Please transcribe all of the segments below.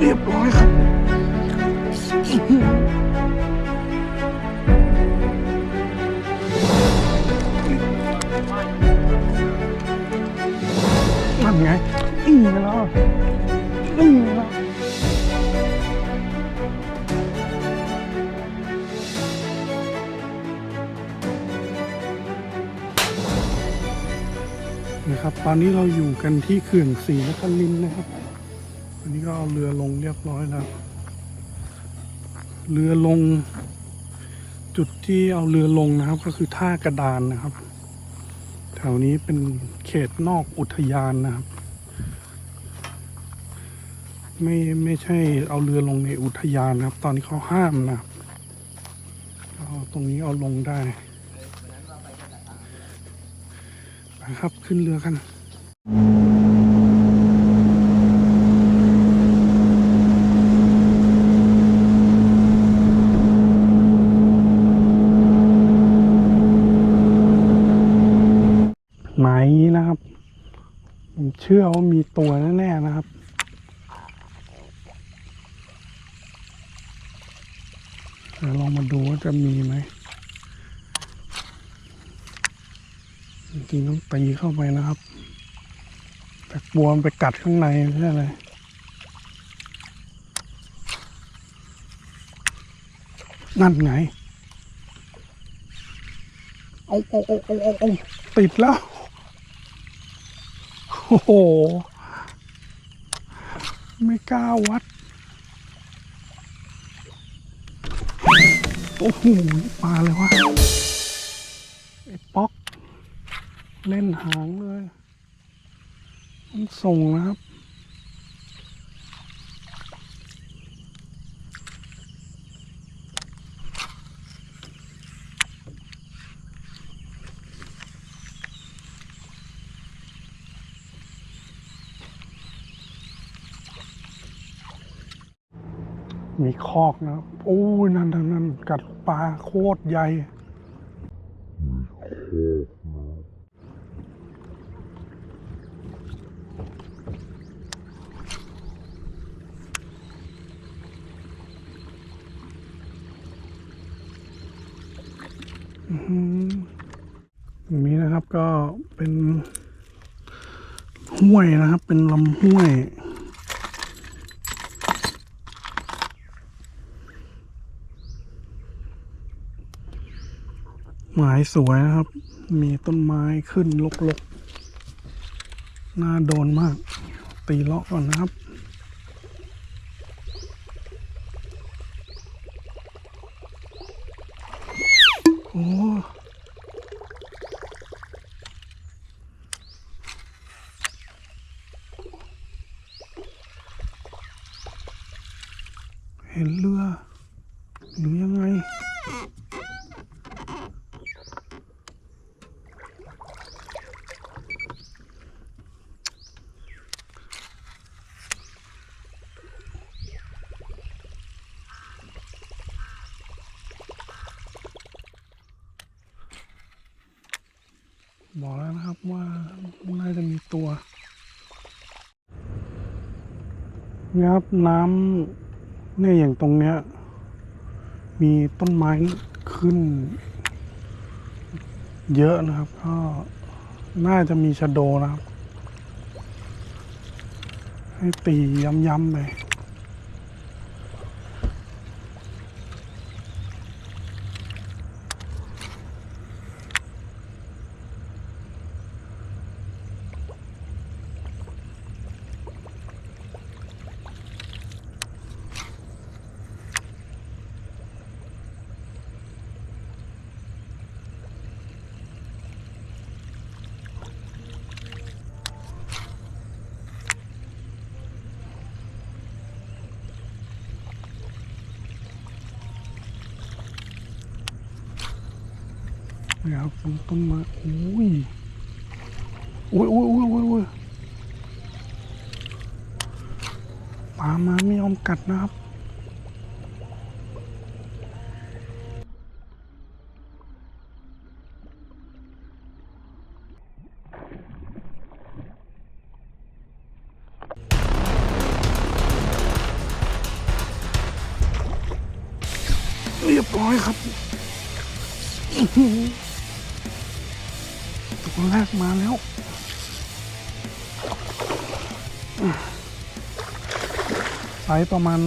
เรียบร้อยครับ นั่นไงนี่ไงล่ะนี่ไงล่ะนะครับ ตอนนี้เราอยู่กันที่เขื่อนศรีนครินทร์นะครับ อันนี้ก็เอาเรือลงเรียบร้อยแล้ว เรือลง จุดที่เอาเรือลงนะครับ ก็คือท่ากระดานนะครับ แถวนี้เป็นเขตนอกอุทยานนะครับ ไม่ไม่ใช่เอาเรือลงในอุทยานนะครับ ตอนนี้เขาห้ามนะครับก็ตรงนี้เอาลงได้ไปครับขึ้นเรือกัน หมายนี้นะครับ ผม เชื่อว่ามีตัวแน่ๆนะครับเลองมาดูว่าจะมีไหมจริงๆต้องตีเข้าไปนะครับ แต่กลัวมไปกัดข้างในใช่เลยนั่นไง เอาเอาเอาเอาเอาติดแล้ว อ้โห ไม่กล้าวัด โอ้โหปลาเลยวะไอ้ป๊อก เล่นหางเลย มันส่งนะครับ อกนะครับโอ้ยนั่นนั่นนั่นกัดปลาโคตรใหญ่อืมตรงนี้นะครับก็เป็นห้วยนะครับ เป็นลำห้วย หมายสวยนะครับ มีต้นไม้ขึ้นลกๆน่าโดนมาก ตีเลาะก่อนนะครับ โอ้ เห็นเรือ หรือยังไง บอกแล้วนะครับว่าน่าจะมีตัวนี่ครับน้ำเนี่ยอย่างตรงเนี้ย มีต้นไม้ขึ้น เยอะนะครับ ก็น่าจะมีชะโดนะครับ ให้ตีย้ำๆไป นะครับตรงต้นมาโอ้ยโอ้ยโอ้ยโอ้ยโอ้ยปลามาไม่ยอมกัดนะครับเรียบร้อยครับ ตัวแรกมาแล้วไซส์ประมาณ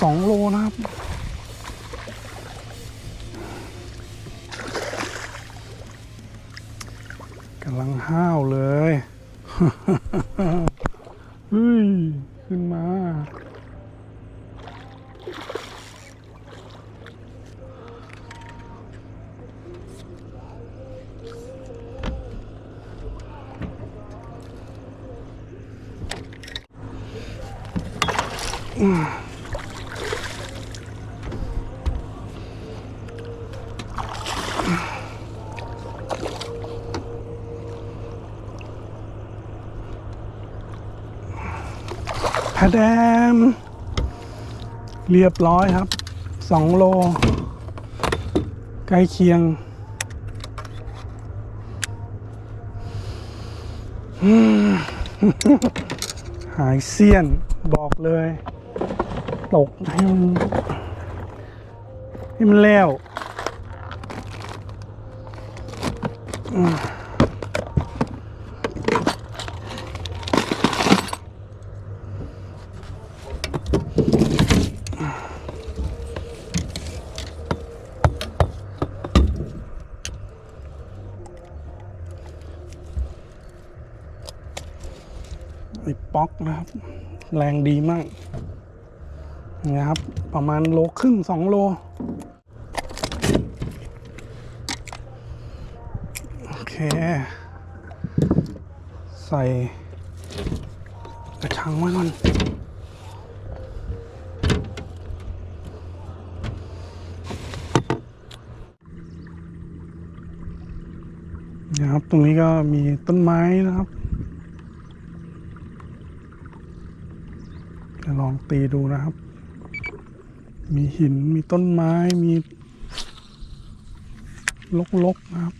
สองโลนะครับ กำลังห้าวเลยเฮ้ย ขึ้นมา พะแดม เรียบร้อยครับ สองโล ใกล้เคียงหายเสี้ยนบอกเลย ตกให้มันให้มันแล้วไอ้ป๊อกนะครับ แรงดีมาก นะครับ ประมาณโลครึ่งสองโล โอเค ใส่กระชังไว้ก่อนนะครับ ตรงนี้ก็มีต้นไม้นะครับจะลองตีดูนะครับ มีหินมีต้นไม้มีลกๆนะครับ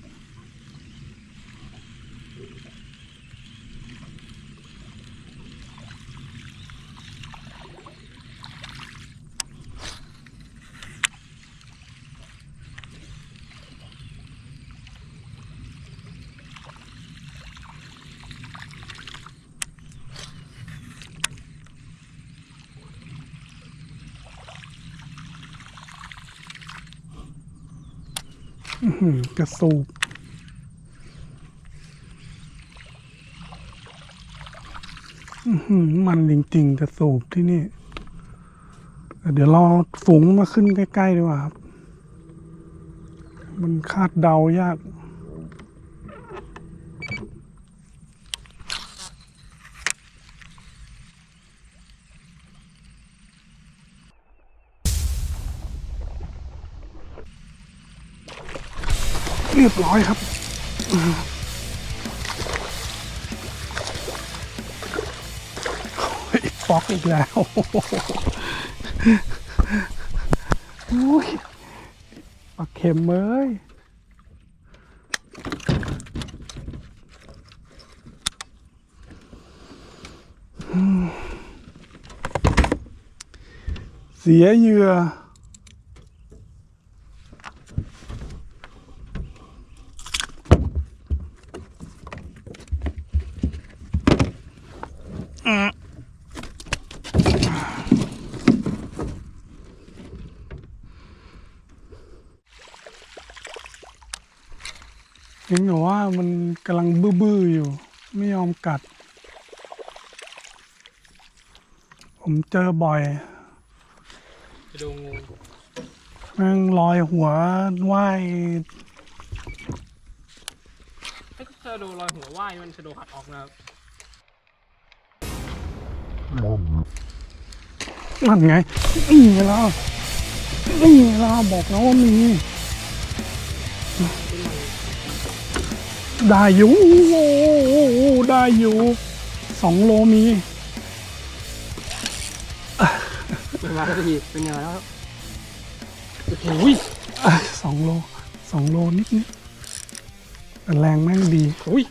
กระสูบมันจริงๆกระสูบที่นี่ เดี๋ยวรอฝูงมาขึ้นใกล้ ๆ ดีกว่าครับ มันคาดเดายาก เรียบร้อยครับโอ้ยป๊อกอีกแล้วอุ้ยปลาเข็มเอ้ยเสียเหยื่อ ยงแต่ว่ามันกำลังบื้อๆอยู่ ไม่ยอมกัด ผมเจอบ่อยไปดูงูแม่งลอยหัวว่ายถ้าเธอดูรอยหัวว่ายมันชะโดขัดออกนะครับ นั่นไงนี่ไงล่ะนี่ไงล่ะบอกแล้วว่ามีได้อยู่โอ้โหได้อยู่สองโลมีเป็นมาสักทีเป็นยังไงแล้วโอ้โหอะสองโลสองโลนิดนิดแต่แรงแม่งดีอุ้ย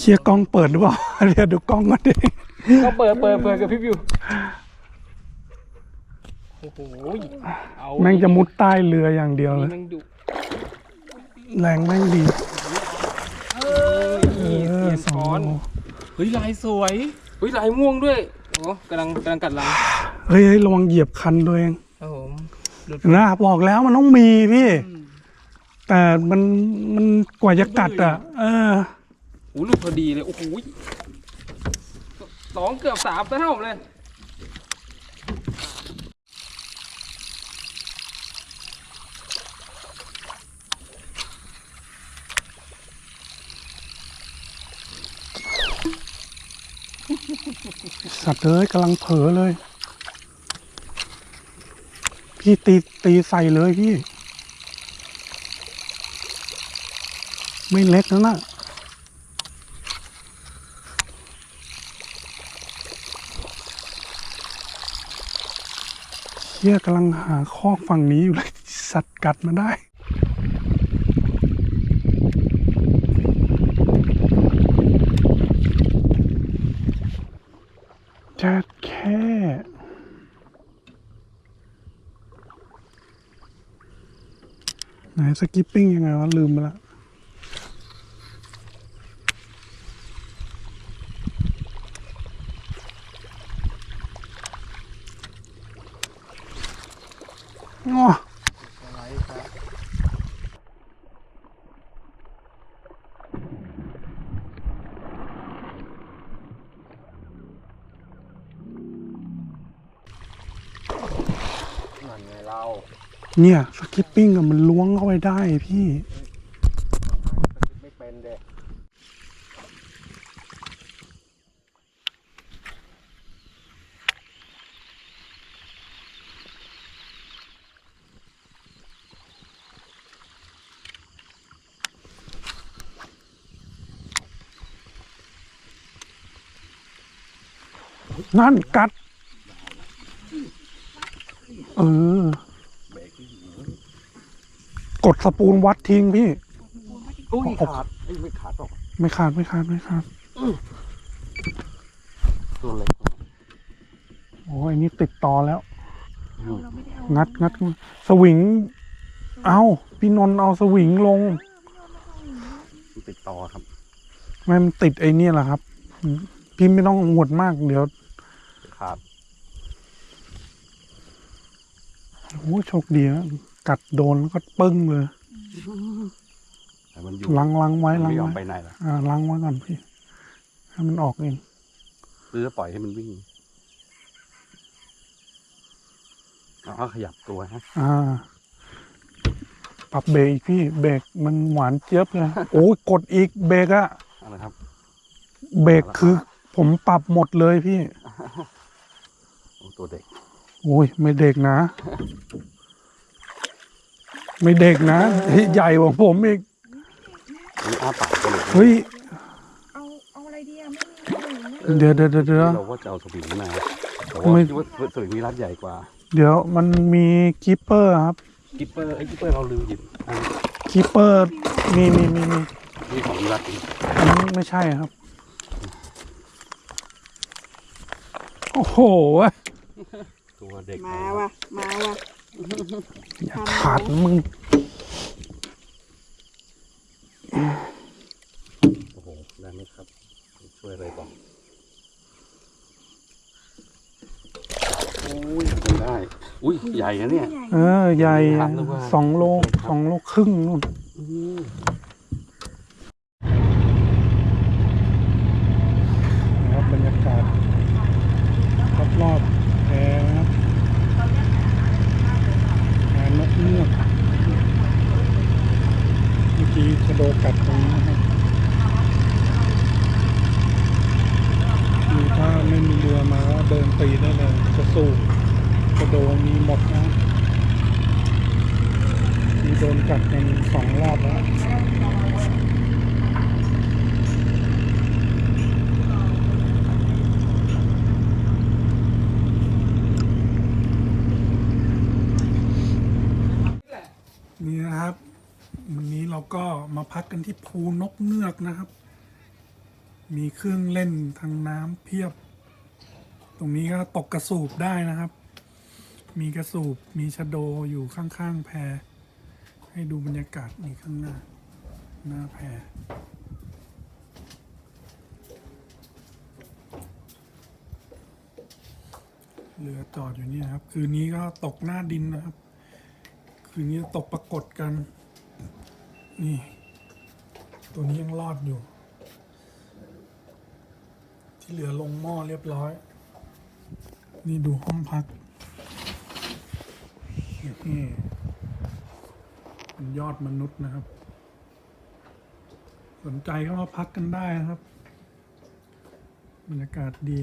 เชียร์กล้องเปิดหรือเปล่าเดี๋ยวดูกล้องก่อนดิก็เปิดเปิดเปิดกับพี่วิวโอ้โหเอาแม่งจะมุดใต้เรืออย่างเดียวเลย แม่งดุแรงแม่งดีเอ้ยเอเสีอยนสอช้องนโลเฮ้ยลายสวยเฮ้ยลายม่วงด้วยโอ้กำลังกำลังกัดลังเฮ้ยเฮ้ยระวังเหยียบคันตัวเองครับผมหลุดนะบอกแล้วมันต้องมีพี่ แต่มันมันกว่าจะกัดอะ เออ โอ้ลุดพอดีเลย โอ้โหสองเกือบสามเท่าผมเลยสัตว์เอ้ยกำลังเผลอเลย พี่ตีตีใส่เลยพี่ ไม่เล็กแล้วนะ เชี่ยกำลังหาคอกฝั่งนี้อยู่เลย สัตว์กัดมาได้จะแค่ไหนสกิปปิ้งยังไงวะลืมไปละง้อ อะไรครับ นั่นไงเรา เนี่ยสกิปปิ้งอะมันล้วงเข้าไปได้พี่ไม่เป็นเด็นั่นกัด เออ ดสปูนวัดทิ้งพี่ อุ้ยขาขาดดไม่ขาดหรอกไม่ขาดไม่ขาดไม่ขาดตัวเล็กโอ้ยอันนี้ติดต่อแล้ว งัดงัดสวิง เอาพี่นนท์เอาสวิงลง ติดต่อครับไม่มันติดไอ้เนี่ยแหละครับ พี่ไม่ต้องหวดมากเดี๋ยวขาดโอ้โชคดีนะ กัดโดนแล้วก็ปึ้งเลยแต่มันอยู่ล้างล้างไว้มันล้างไม่ยอมไว้ไปไหนล่ะอ่าล้างไว้ก่อนพี่ ให้มันออกเอง หรือจะปล่อยให้มันวิ่งเอาเอาขยับตัวฮะอ่า ปรับเบรกอีกพี่เบรกมันหวานเจี๊ยบเลย โอ้ยกดอีกเบรกอะเอะไรครับเบรกคือ ผมปรับหมดเลยพี่ โอ้ตัวเด็ก โอ้ยไม่เด็กนะ ไม่เด็กนะเฮ้ยใหญ่กว่าผมอีกอันนี้อ้าปากก็เลยเฮ้ยเอาเอาอะไรดีอะไม่มีอะไรอย่างเงี้ยเดี๋ยวเดี๋ยวเดี๋ยวเดี๋ยว เราก็จะเอาสวิงมาแต่ไม่ว่าคิดว่าสวิงนี้รัดใหญ่กว่าเดี๋ยวมันมีคีปเปอร์ครับกิปเปอร์ไอ้กิปเปอร์เราลืมหยิบอันคีปเปอร์มีมีมีมีนี้ของวิรัตอีกอันนั้นไม่ใช่ครับ โอ้โห ตัวเด็กมาว่ะมาว่ะ อย่าขาดมึงโอ้โหได้ไหมครับ ช่วยอะไรก่อนอุ้ยทำได้ อุ้ยใหญ่นะเนี่ย เออ ใหญ่ถามเลยว่าสองโลสองโลครึ่งนู่น อืม นะครับบรรยากาศรอบๆแพนะครับงานนกเงือกเมื่อกี้กระโดดกัดตรงนี้ครับคือถ้าไม่มีเรือมาเดินตีได้เลยจะสูบกระโดดมีหมดนะมีโดนกัดกันสองรอบแล้วนี่นะครับ วันนี้เราก็มาพักกันที่ภูนกเงือกนะครับ มีเครื่องเล่นทางน้ำเพียบ ตรงนี้ก็ตกกระสูบได้นะครับ มีกระสูบมีชะโดอยู่ข้างๆแพให้ดูบรรยากาศนี่ข้างหน้า หน้าแพเรือจอดอยู่นี่ครับ คืนนี้ก็ตกหน้าดินนะครับ คืนนี้ตกปรากฏกัน นี่ ตัวนี้ยังรอดอยู่ ที่เหลือลงหม้อเรียบร้อย นี่ดูห้องพักนี่เป็นยอดมนุษย์นะครับ สนใจก็มาพักกันได้นะครับ บรรยากาศดี